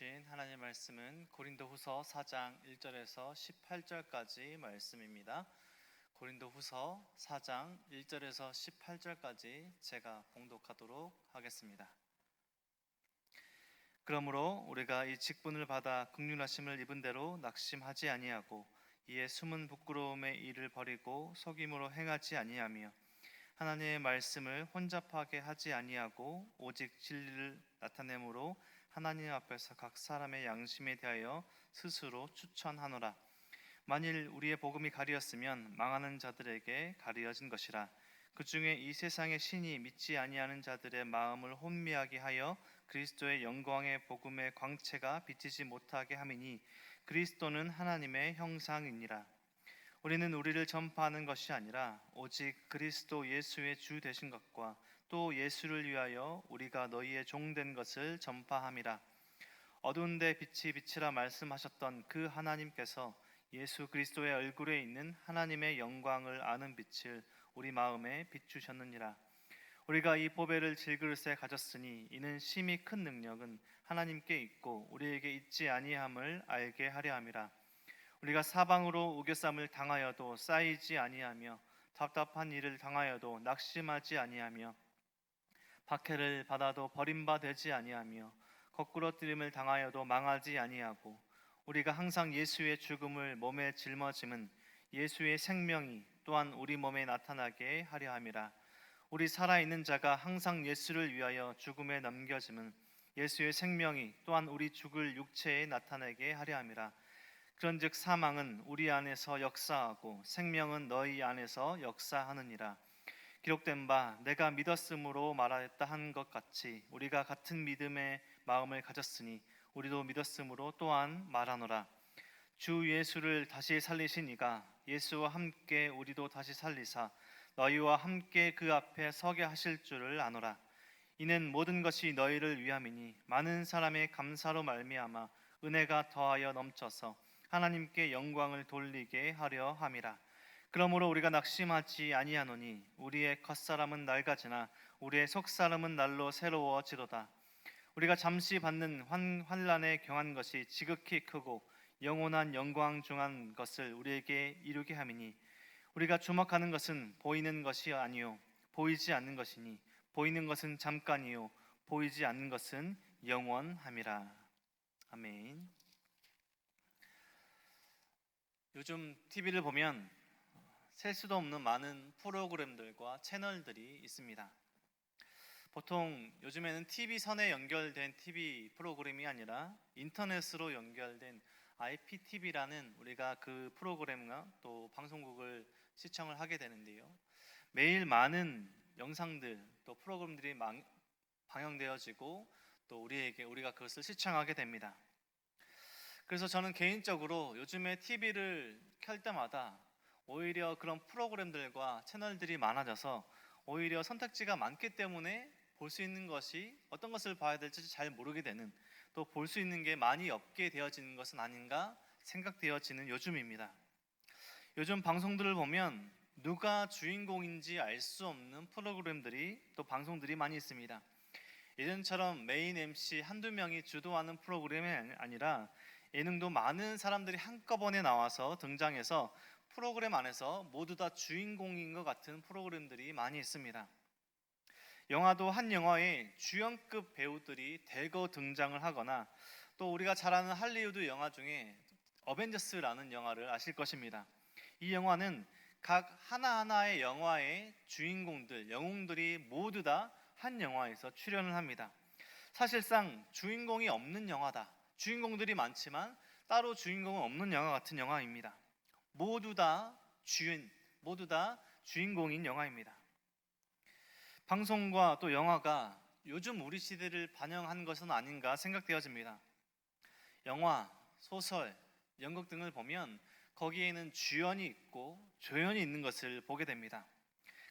주신 하나님의 말씀은 고린도후서 4장 1절에서 18절까지 말씀입니다. 고린도후서 4장 1절에서 18절까지 제가 봉독하도록 하겠습니다. 그러므로 우리가 이 직분을 받아 극률하심을 입은 대로 낙심하지 아니하고 이에 숨은 부끄러움의 일을 버리고 속임으로 행하지 아니하며 하나님의 말씀을 혼잡하게 하지 아니하고 오직 진리를 나타내므로 하나님 앞에서 각 사람의 양심에 대하여 스스로 추천하노라. 만일 우리의 복음이 가리었으면 망하는 자들에게 가리어진 것이라. 그 중에 이 세상의 신이 믿지 아니하는 자들의 마음을 혼미하게 하여 그리스도의 영광의 복음의 광채가 비치지 못하게 함이니 그리스도는 하나님의 형상이니라. 우리는 우리를 전파하는 것이 아니라 오직 그리스도 예수의 주 되신 것과 또 예수를 위하여 우리가 너희의 종된 것을 전파함이라. 어두운데 빛이 빛이라 말씀하셨던 그 하나님께서 예수 그리스도의 얼굴에 있는 하나님의 영광을 아는 빛을 우리 마음에 비추셨느니라. 우리가 이 보배를 질그릇에 가졌으니 이는 심히 큰 능력은 하나님께 있고 우리에게 있지 아니함을 알게 하려 함이라. 우리가 사방으로 우겨쌈을 당하여도 쌓이지 아니하며 답답한 일을 당하여도 낙심하지 아니하며 박해를 받아도 버림바 되지 아니하며 거꾸로 뜨림을 당하여도 망하지 아니하고 우리가 항상 예수의 죽음을 몸에 짊어짐은 예수의 생명이 또한 우리 몸에 나타나게 하려 함이라. 우리 살아있는 자가 항상 예수를 위하여 죽음에 넘겨짐은 예수의 생명이 또한 우리 죽을 육체에 나타나게 하려 함이라. 그런즉 사망은 우리 안에서 역사하고 생명은 너희 안에서 역사하느니라 기록된 바 내가 믿었으므로 말하였다 한 것 같이 우리가 같은 믿음의 마음을 가졌으니 우리도 믿었으므로 또한 말하노라. 주 예수를 다시 살리신 이가 예수와 함께 우리도 다시 살리사 너희와 함께 그 앞에 서게 하실 줄을 아노라. 이는 모든 것이 너희를 위함이니 많은 사람의 감사로 말미암아 은혜가 더하여 넘쳐서 하나님께 영광을 돌리게 하려 함이라 그러므로 우리가 낙심하지 아니하노니 우리의 겉사람은 낡아지나 우리의 속사람은 날로 새로워지로다. 우리가 잠시 받는 환, 환란에 경한 것이 지극히 크고 영원한 영광 중한 것을 우리에게 이루게 함이니 우리가 주목하는 것은 보이는 것이 아니요 보이지 않는 것이니 보이는 것은 잠깐이요 보이지 않는 것은 영원함이라. 아멘. 요즘 TV를 보면 셀 수도 없는 많은 프로그램들과 채널들이 있습니다. 보통 요즘에는 TV 선에 연결된 TV 프로그램이 아니라 인터넷으로 연결된 IPTV라는 우리가 그 프로그램과 또 방송국을 시청을 하게 되는데요. 매일 많은 영상들 또 프로그램들이 망- 방영되어지고 또 우리에게 우리가 그것을 시청하게 됩니다. 그래서 저는 개인적으로 요즘에 TV를 켤 때마다 오히려 그런 프로그램들과 채널들이 많아져서 오히려 선택지가 많기 때문에 볼 수 있는 것이 어떤 것을 봐야 될지 잘 모르게 되는 또 볼 수 있는 게 많이 없게 되어지는 것은 아닌가 생각되어지는 요즘입니다. 요즘 방송들을 보면 누가 주인공인지 알 수 없는 프로그램들이 또 방송들이 많이 있습니다. 예전처럼 메인 MC 한두 명이 주도하는 프로그램이 아니라 예능도 많은 사람들이 한꺼번에 나와서 등장해서 프로그램 안에서 모두 다 주인공인 것 같은 프로그램들이 많이 있습니다. 영화도 한 영화에 주연급 배우들이 대거 등장을 하거나 또 우리가 잘 아는 할리우드 영화 중에 어벤져스라는 영화를 아실 것입니다. 이 영화는 각 하나하나의 영화의 주인공들, 영웅들이 모두 다 한 영화에서 출연을 합니다. 사실상 주인공이 없는 영화다. 주인공들이 많지만 따로 주인공은 없는 영화 같은 영화입니다. 모두 다 주인, 모두 다 주인공인 영화입니다. 방송과 또 영화가 요즘 우리 시대를 반영한 것은 아닌가 생각되어집니다. 영화, 소설, 연극 등을 보면 거기에는 주연이 있고 조연이 있는 것을 보게 됩니다.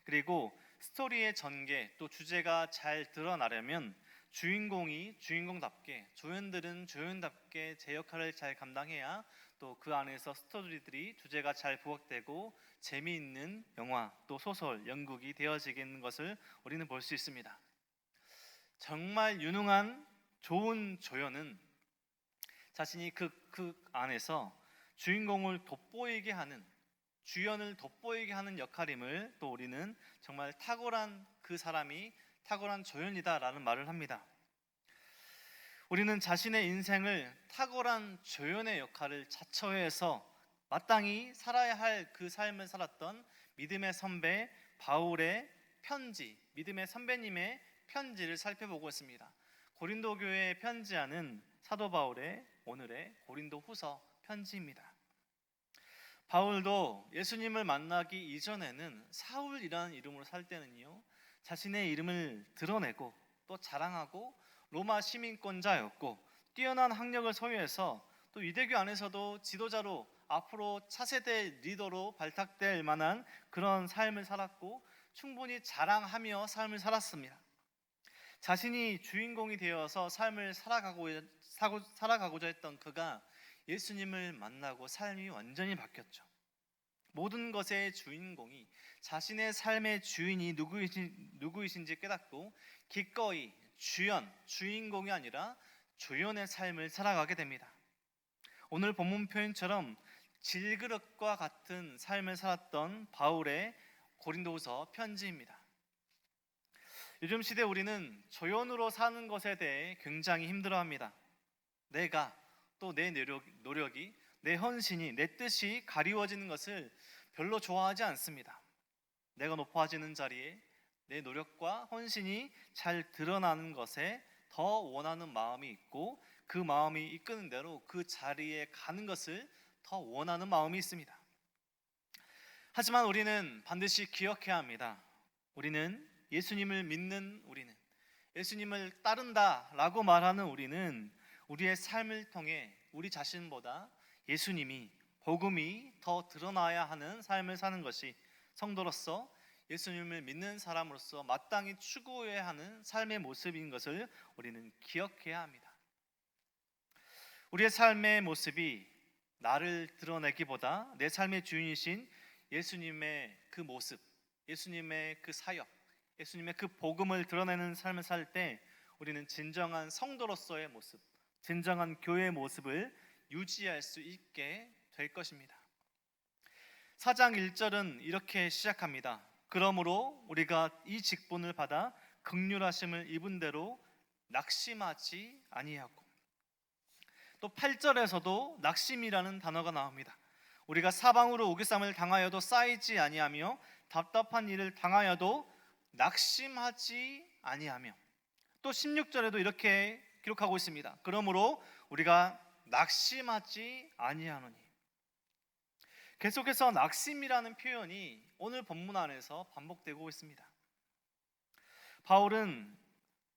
그리고 스토리의 전개 또 주제가 잘 드러나려면 주인공이 주인공답게 조연들은 조연답게 제 역할을 잘 감당해야 또 그 안에서 스토리들이 주제가 잘 부각되고 재미있는 영화 또 소설 연극이 되어지는 것을 우리는 볼 수 있습니다. 정말 유능한 좋은 조연은 자신이 그, 그 안에서 주인공을 돋보이게 하는 주연을 돋보이게 하는 역할임을 또 우리는 정말 탁월한 그 사람이 탁월한 조연이다라는 말을 합니다. 우리는 자신의 인생을 탁월한 조연의 역할을 자처해서 마땅히 살아야 할 그 삶을 살았던 믿음의 선배 바울의 편지, 믿음의 선배님의 편지를 살펴보고 있습니다. 고린도 교회에 편지하는 사도 바울의 오늘의 고린도 후서 편지입니다. 바울도 예수님을 만나기 이전에는 사울이라는 이름으로 살 때는요, 자신의 이름을 드러내고 또 자랑하고 로마 시민권자였고 뛰어난 학력을 소유해서 또 유대교 안에서도 지도자로 앞으로 차세대 리더로 발탁될 만한 그런 삶을 살았고 충분히 자랑하며 삶을 살았습니다. 자신이 주인공이 되어서 삶을 살아가고 살아가고자 했던 그가 예수님을 만나고 삶이 완전히 바뀌었죠. 모든 것의 주인공이 자신의 삶의 주인이 누구이신, 누구이신지 깨닫고 기꺼이 주연, 주인공이 아니라 조연의 삶을 살아가게 됩니다. 오늘 본문 표현처럼 질그릇과 같은 삶을 살았던 바울의 고린도후서 편지입니다. 요즘 시대 우리는 조연으로 사는 것에 대해 굉장히 힘들어합니다. 내가 또 내 노력, 노력이 내 헌신이 내 뜻이 가리워지는 것을 별로 좋아하지 않습니다. 내가 높아지는 자리에 내 노력과 헌신이 잘 드러나는 것에 더 원하는 마음이 있고 그 마음이 이끄는 대로 그 자리에 가는 것을 더 원하는 마음이 있습니다. 하지만 우리는 반드시 기억해야 합니다. 우리는 예수님을 믿는 우리는 예수님을 따른다라고 말하는 우리는 우리의 삶을 통해 우리 자신보다 예수님이 복음이 더 드러나야 하는 삶을 사는 것이 성도로서 예수님을 믿는 사람으로서 마땅히 추구해야 하는 삶의 모습인 것을 우리는 기억해야 합니다. 우리의 삶의 모습이 나를 드러내기보다 내 삶의 주인이신 예수님의 그 모습, 예수님의 그 사역, 예수님의 그 복음을 드러내는 삶을 살 때 우리는 진정한 성도로서의 모습, 진정한 교회의 모습을 유지할 수 있게 될 것입니다. 4장 1절은 이렇게 시작합니다. 그러므로 우리가 이 직분을 받아 극률하심을 입은 대로 낙심하지 아니하고 또 8절에서도 낙심이라는 단어가 나옵니다. 우리가 사방으로 우기쌈을 당하여도 쌓이지 아니하며 답답한 일을 당하여도 낙심하지 아니하며 또 16절에도 이렇게 기록하고 있습니다. 그러므로 우리가 낙심하지 아니하노니 계속해서 낙심이라는 표현이 오늘 본문 안에서 반복되고 있습니다. 바울은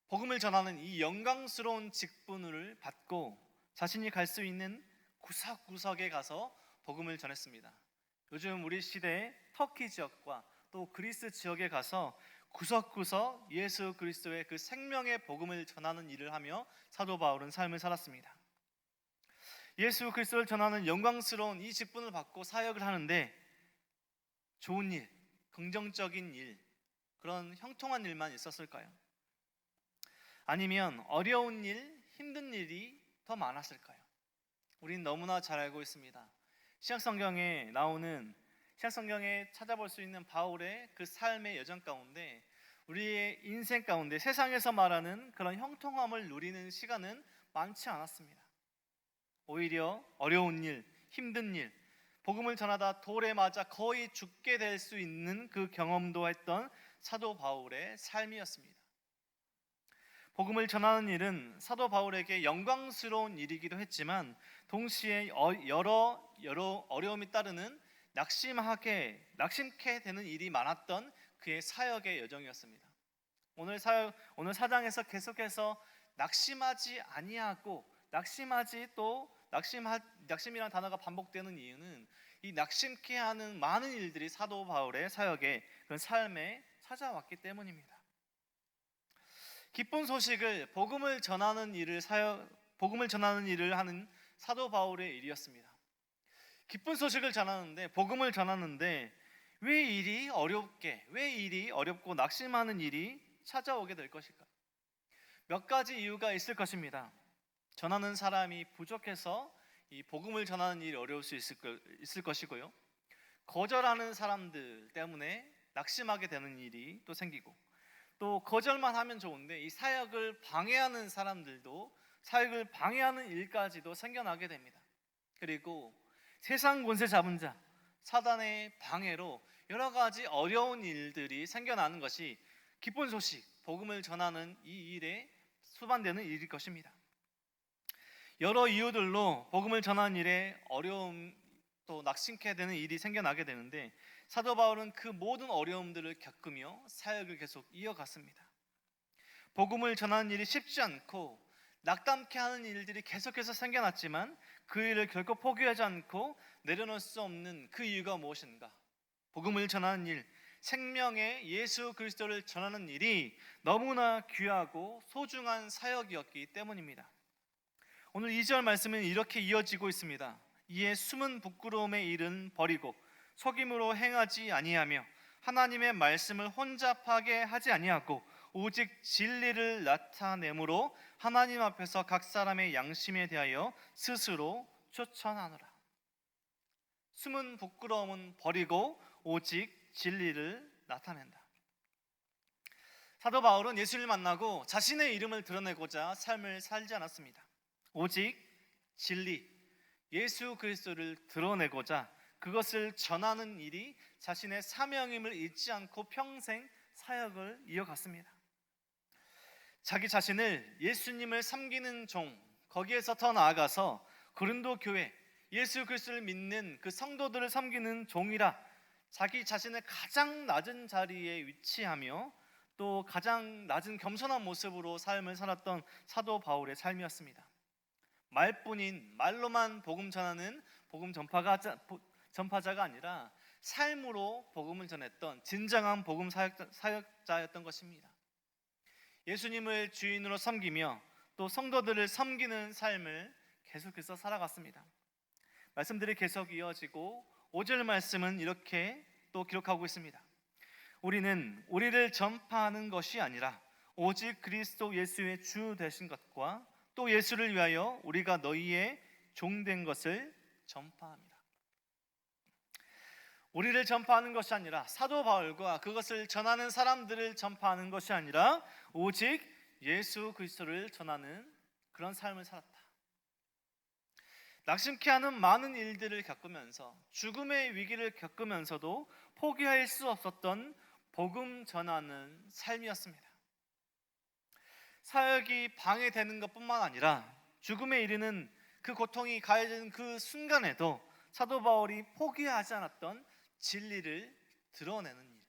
복음을 전하는 이 영광스러운 직분을 받고 자신이 갈 수 있는 구석구석에 가서 복음을 전했습니다. 요즘 우리 시대 터키 지역과 또 그리스 지역에 가서 구석구석 예수 그리스도의 그 생명의 복음을 전하는 일을 하며 사도 바울은 삶을 살았습니다. 예수 그리스도를 전하는 영광스러운 이 직분을 받고 사역을 하는데 좋은 일, 긍정적인 일, 그런 형통한 일만 있었을까요? 아니면 어려운 일, 힘든 일이 더 많았을까요? 우린 너무나 잘 알고 있습니다. 신약 성경에 나오는 신약 성경에 찾아볼 수 있는 바울의 그 삶의 여정 가운데 우리의 인생 가운데 세상에서 말하는 그런 형통함을 누리는 시간은 많지 않았습니다. 오히려 어려운 일, 힘든 일, 복음을 전하다 돌에 맞아 거의 죽게 될 수 있는 그 경험도 했던 사도 바울의 삶이었습니다. 복음을 전하는 일은 사도 바울에게 영광스러운 일이기도 했지만 동시에 어- 여러 여러 어려움이 따르는 낙심하게 낙심케 되는 일이 많았던 그의 사역의 여정이었습니다. 오늘 사역 오늘 사장에서 계속해서 낙심하지 아니하고 낙심하지 또 낙심하 낙심이라는 단어가 반복되는 이유는 이 낙심케 하는 많은 일들이 사도 바울의 사역의 그런 삶에 찾아왔기 때문입니다. 기쁜 소식을 복음을 전하는 일을 사역 복음을 전하는 일을 하는 사도 바울의 일이었습니다. 기쁜 소식을 전하는데 복음을 전하는데 왜 일이 어렵게 왜 일이 어렵고 낙심하는 일이 찾아오게 될 것일까? 몇 가지 이유가 있을 것입니다. 전하는 사람이 부족해서 이 복음을 전하는 일이 어려울 수 있을, 거, 있을 것이고요. 거절하는 사람들 때문에 낙심하게 되는 일이 또 생기고 또 거절만 하면 좋은데 이 사역을 방해하는 사람들도 사역을 방해하는 일까지도 생겨나게 됩니다. 그리고 세상 권세 잡은 자 사단의 방해로 여러 가지 어려운 일들이 생겨나는 것이 기쁜 소식 복음을 전하는 이 일에 수반되는 일일 것입니다. 여러 이유들로 복음을 전하는 일에 어려움 또 낙심케 되는 일이 생겨나게 되는데 사도 바울은 그 모든 어려움들을 겪으며 사역을 계속 이어갔습니다. 복음을 전하는 일이 쉽지 않고 낙담케 하는 일들이 계속해서 생겨났지만 그 일을 결코 포기하지 않고 내려놓을 수 없는 그 이유가 무엇인가? 복음을 전하는 일, 생명의 예수 그리스도를 전하는 일이 너무나 귀하고 소중한 사역이었기 때문입니다. 오늘 2절 말씀은 이렇게 이어지고 있습니다. 이에 숨은 부끄러움의 일은 버리고 속임으로 행하지 아니하며 하나님의 말씀을 혼잡하게 하지 아니하고 오직 진리를 나타내므로 하나님 앞에서 각 사람의 양심에 대하여 스스로 추천하노라. 숨은 부끄러움은 버리고 오직 진리를 나타낸다. 사도 바울은 예수를 만나고 자신의 이름을 드러내고자 삶을 살지 않았습니다. 오직 진리, 예수 그리스도를 드러내고자 그것을 전하는 일이 자신의 사명임을 잊지 않고 평생 사역을 이어갔습니다. 자기 자신을 예수님을 섬기는 종, 거기에서 더 나아가서 고린도 교회, 예수 그리스도를 믿는 그 성도들을 섬기는 종이라 자기 자신을 가장 낮은 자리에 위치하며 또 가장 낮은 겸손한 모습으로 삶을 살았던 사도 바울의 삶이었습니다. 말뿐인 말로만 복음 전하는 복음 전파가 전파자가 아니라 삶으로 복음을 전했던 진정한 복음 사역자, 였던 것입니다. 예수님을 주인으로 섬기며 또 성도들을 섬기는 삶을 계속해서 살아갔습니다. 말씀들이 계속 이어지고 5절 말씀은 이렇게 또 기록하고 있습니다. 우리는 우리를 전파하는 것이 아니라 오직 그리스도 예수의 주 되신 것과 또 예수를 위하여 우리가 너희의 종된 것을 전파합니다. 우리를 전파하는 것이 아니라 사도 바울과 그것을 전하는 사람들을 전파하는 것이 아니라 오직 예수 그리스도를 전하는 그런 삶을 살았다. 낙심케 하는 많은 일들을 겪으면서 죽음의 위기를 겪으면서도 포기할 수 없었던 복음 전하는 삶이었습니다. 사역이 방해되는 것뿐만 아니라 죽음에 이르는 그 고통이 가해지는 그 순간에도 사도 바울이 포기하지 않았던 진리를 드러내는 일,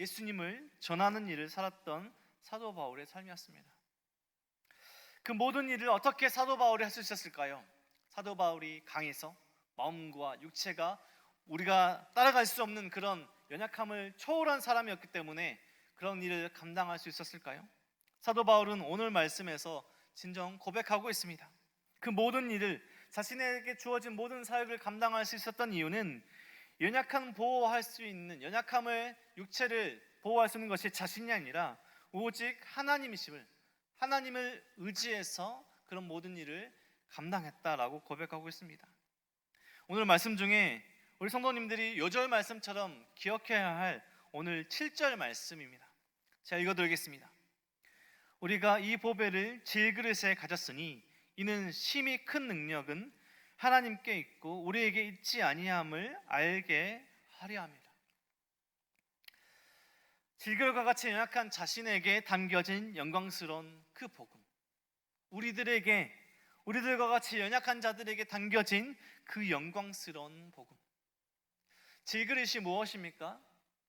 예수님을 전하는 일을 살았던 사도 바울의 삶이었습니다. 그 모든 일을 어떻게 사도 바울이 할 수 있었을까요? 사도 바울이 강해서 마음과 육체가 우리가 따라갈 수 없는 그런 연약함을 초월한 사람이었기 때문에 그런 일을 감당할 수 있었을까요? 사도 바울은 오늘 말씀에서 진정 고백하고 있습니다. 그 모든 일을 자신에게 주어진 모든 사역을 감당할 수 있었던 이유는 연약한 보호할 수 있는 연약함을 육체를 보호할 수 있는 것이 자신이 아니라 오직 하나님이심을 하나님을 의지해서 그런 모든 일을 감당했다라고 고백하고 있습니다. 오늘 말씀 중에 우리 성도님들이 요절 말씀처럼 기억해야 할 오늘 7절 말씀입니다. 제가 읽어드리겠습니다. 우리가 이 보배를 질그릇에 가졌으니 이는 심히 큰 능력은 하나님께 있고 우리에게 있지 아니함을 알게 하려 합니다. 질그릇과 같이 연약한 자신에게 담겨진 영광스러운 그 복음. 우리들에게 우리들과 같이 연약한 자들에게 담겨진 그 영광스러운 복음. 질그릇이 무엇입니까?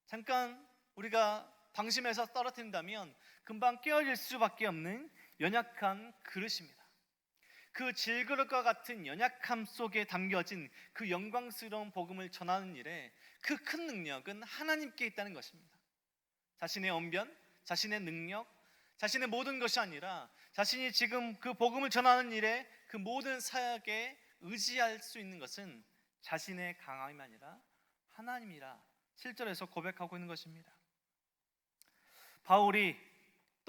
잠깐 우리가 방심해서 떨어뜨린다면 금방 깨어질 수밖에 없는 연약한 그릇입니다. 그 질그릇과 같은 연약함 속에 담겨진 그 영광스러운 복음을 전하는 일에 그 큰 능력은 하나님께 있다는 것입니다. 자신의 언변, 자신의 능력, 자신의 모든 것이 아니라 자신이 지금 그 복음을 전하는 일에 그 모든 사역에 의지할 수 있는 것은 자신의 강함이 아니라 하나님이라 실절에서 고백하고 있는 것입니다. 바울이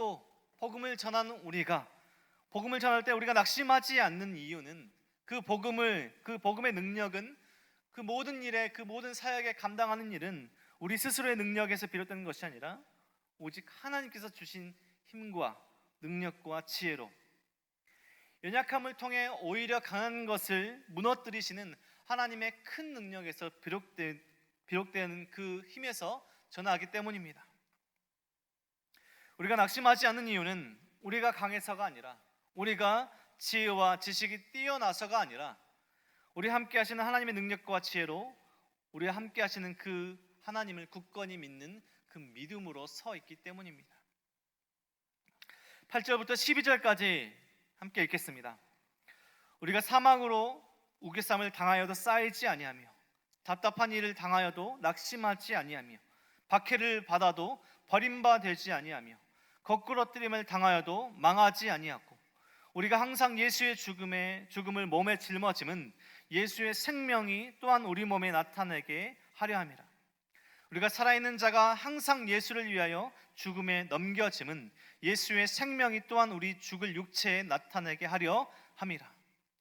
또 복음을 전하는 우리가 복음을 전할 때 우리가 낙심하지 않는 이유는 그 복음을 그 복음의 능력은 그 모든 일에 그 모든 사역에 감당하는 일은 우리 스스로의 능력에서 비롯되는 것이 아니라 오직 하나님께서 주신 힘과 능력과 지혜로 연약함을 통해 오히려 강한 것을 무너뜨리시는 하나님의 큰 능력에서 비롯되, 비롯되는 그 힘에서 전하기 때문입니다. 우리가 낙심하지 않는 이유는 우리가 강해서가 아니라 우리가 지혜와 지식이 뛰어나서가 아니라 우리 함께 하시는 하나님의 능력과 지혜로 우리 함께 하시는 그 하나님을 굳건히 믿는 그 믿음으로 서 있기 때문입니다. 8절부터 12절까지 함께 읽겠습니다. 우리가 사망으로 우겨쌈을 당하여도 쌓이지 아니하며 답답한 일을 당하여도 낙심하지 아니하며 박해를 받아도 버림받지 아니하며 거꾸러뜨림을 당하여도 망하지 아니하고 우리가 항상 예수의 죽음에 죽음을 몸에 짊어짐은 예수의 생명이 또한 우리 몸에 나타내게 하려 함이라. 우리가 살아있는 자가 항상 예수를 위하여 죽음에 넘겨짐은 예수의 생명이 또한 우리 죽을 육체에 나타내게 하려 함이라.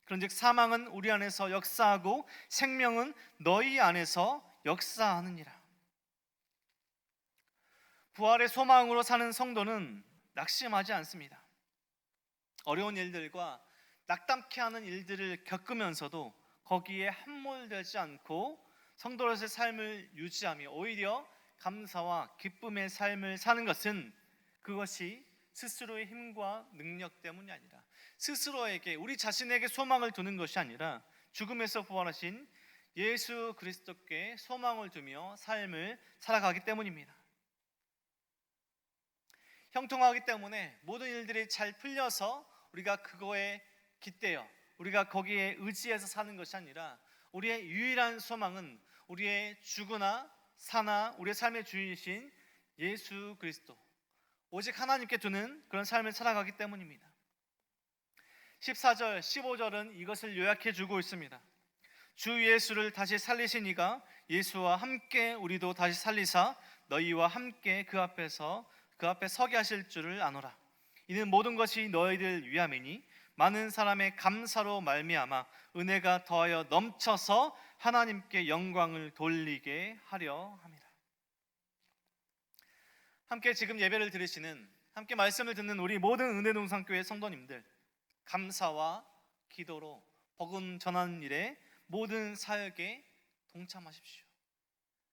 그런즉 사망은 우리 안에서 역사하고 생명은 너희 안에서 역사하느니라. 부활의 소망으로 사는 성도는 낙심하지 않습니다. 어려운 일들과 낙담케 하는 일들을 겪으면서도 거기에 함몰되지 않고 성도로서의 삶을 유지하며 오히려 감사와 기쁨의 삶을 사는 것은 그것이 스스로의 힘과 능력 때문이 아니라 스스로에게 우리 자신에게 소망을 두는 것이 아니라 죽음에서 부활하신 예수 그리스도께 소망을 두며 삶을 살아가기 때문입니다. 형통하기 때문에 모든 일들이 잘 풀려서 우리가 그거에 기대어 우리가 거기에 의지해서 사는 것이 아니라 우리의 유일한 소망은 우리의 주거나 사나 우리의 삶의 주인이신 예수 그리스도 오직 하나님께 두는 그런 삶을 살아가기 때문입니다. 14절, 15절은 이것을 요약해 주고 있습니다. 주 예수를 다시 살리신 이가 예수와 함께 우리도 다시 살리사 너희와 함께 그 앞에서 그 앞에 서게 하실 줄을 아노라. 이는 모든 것이 너희들 위함이니 많은 사람의 감사로 말미암아 은혜가 더하여 넘쳐서 하나님께 영광을 돌리게 하려 함이라. 함께 지금 예배를 들으시는 함께 말씀을 듣는 우리 모든 은혜 동산교회 성도님들 감사와 기도로 복음 전하는 일에 모든 사역에 동참하십시오.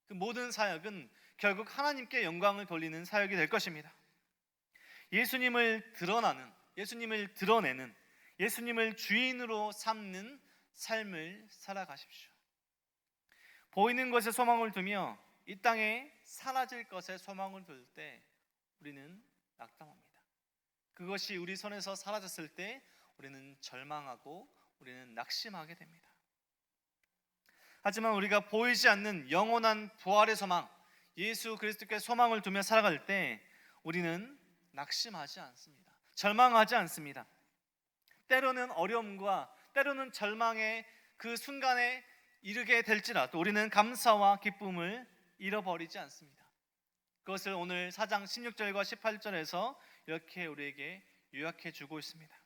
그 모든 사역은 결국 하나님께 영광을 돌리는 사역이 될 것입니다. 예수님을 드러나는 예수님을 드러내는 예수님을 주인으로 삼는 삶을 살아가십시오. 보이는 것에 소망을 두며 이 땅에 사라질 것에 소망을 둘 때 우리는 낙담합니다. 그것이 우리 손에서 사라졌을 때 우리는 절망하고 우리는 낙심하게 됩니다. 하지만 우리가 보이지 않는 영원한 부활의 소망, 예수 그리스도께 소망을 두며 살아갈 때 우리는 낙심하지 않습니다. 절망하지 않습니다. 때로는 어려움과 때로는 절망의 그 순간에 이르게 될지라도 우리는 감사와 기쁨을 잃어버리지 않습니다. 그것을 오늘 4장 16절과 18절에서 이렇게 우리에게 요약해 주고 있습니다.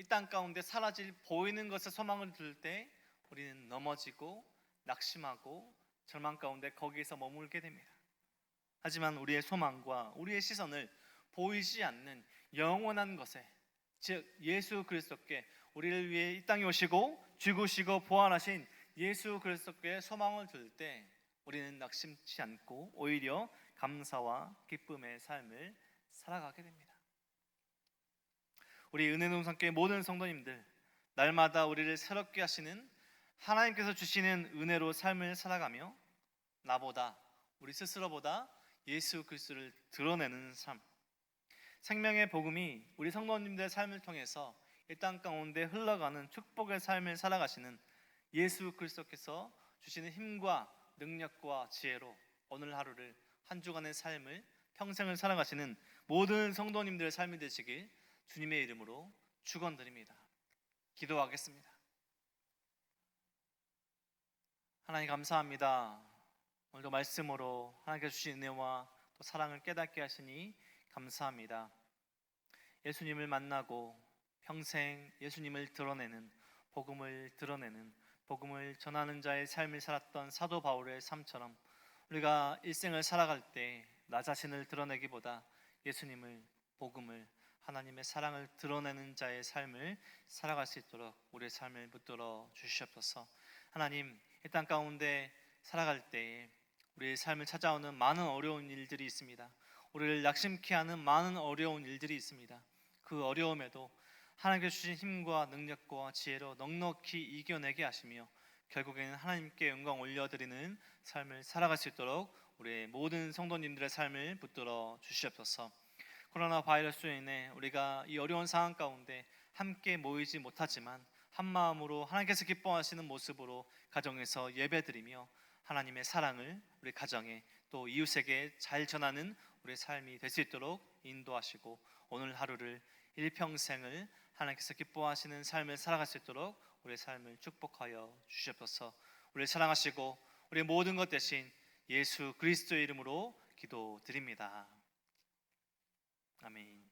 이 땅 가운데 사라질 보이는 것에 소망을 둘 때 우리는 넘어지고 낙심하고 절망 가운데 거기에서 머물게 됩니다. 하지만 우리의 소망과 우리의 시선을 보이지 않는 영원한 것에 즉 예수 그리스도께 우리를 위해 이 땅에 오시고 죽으시고 부활하신 예수 그리스도께 소망을 둘 때 우리는 낙심치 않고 오히려 감사와 기쁨의 삶을 살아가게 됩니다. 우리 은혜노 상교회 모든 성도님들 날마다 우리를 새롭게 하시는 하나님께서 주시는 은혜로 삶을 살아가며 나보다 우리 스스로보다 예수 그리스도를 드러내는 삶. 생명의 복음이 우리 성도님들의 삶을 통해서 이 땅 가운데 흘러가는 축복의 삶을 살아가시는 예수 그리스도께서 주시는 힘과 능력과 지혜로 오늘 하루를 한 주간의 삶을 평생을 살아가시는 모든 성도님들의 삶이 되시길 주님의 이름으로 축원드립니다. 기도하겠습니다. 하나님 감사합니다. 오늘도 말씀으로 하나님께서 주신 은혜와 또 사랑을 깨닫게 하시니 감사합니다. 예수님을 만나고 평생 예수님을 드러내는 복음을 드러내는 복음을 전하는 자의 삶을 살았던 사도 바울의 삶처럼 우리가 일생을 살아갈 때 나 자신을 드러내기보다 예수님을 복음을 하나님의 사랑을 드러내는 자의 삶을 살아갈 수 있도록 우리의 삶을 붙들어 주시옵소서. 하나님 이 땅 가운데 살아갈 때 우리의 삶을 찾아오는 많은 어려운 일들이 있습니다. 우리를 낙심케 하는 많은 어려운 일들이 있습니다. 그 어려움에도 하나님께 주신 힘과 능력과 지혜로 넉넉히 이겨내게 하시며 결국에는 하나님께 영광 올려드리는 삶을 살아갈 수 있도록 우리의 모든 성도님들의 삶을 붙들어 주시옵소서. 코로나 바이러스로 인해 우리가 이 어려운 상황 가운데 함께 모이지 못하지만 한 마음으로 하나님께서 기뻐하시는 모습으로 가정에서 예배드리며 하나님의 사랑을 우리 가정에 또 이웃에게 잘 전하는 우리의 삶이 될 수 있도록 인도하시고 오늘 하루를 일평생을 하나님께서 기뻐하시는 삶을 살아갈 수 있도록 우리의 삶을 축복하여 주시옵소서. 우리를 사랑하시고 우리의 모든 것 대신 예수 그리스도의 이름으로 기도드립니다. 아멘.